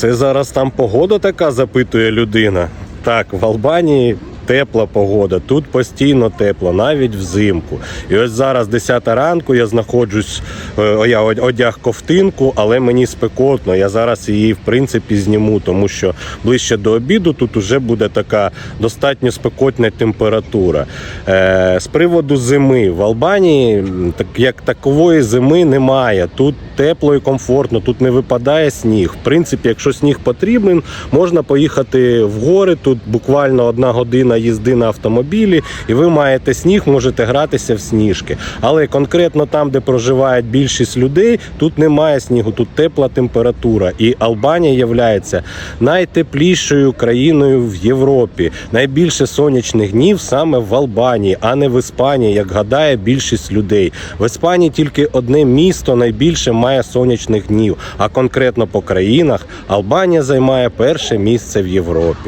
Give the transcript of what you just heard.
Це зараз там погода така, запитує людина. Так, в Албанії тепла погода, тут постійно тепло, навіть взимку. І ось зараз 10 ранку я знаходжусь, е, я одяг ковтинку, але мені спекотно. Я зараз її в принципі зніму, тому що ближче до обіду тут уже буде така достатньо спекотна температура. Е, з приводу зими в Албанії так як такової зими немає. Тут тепло і комфортно, тут не випадає сніг. В принципі, якщо сніг потрібен, можна поїхати в гори. Тут буквально одна година їзди на автомобілі, і ви маєте сніг, можете гратися в сніжки. Але конкретно там, де проживає більшість людей, тут немає снігу, тут тепла температура. І Албанія є найтеплішою країною в Європі. Найбільше сонячних днів саме в Албанії, а не в Іспанії, як гадає більшість людей. В Іспанії тільки одне місто найбільше має сонячних днів. А конкретно по країнах Албанія займає перше місце в Європі.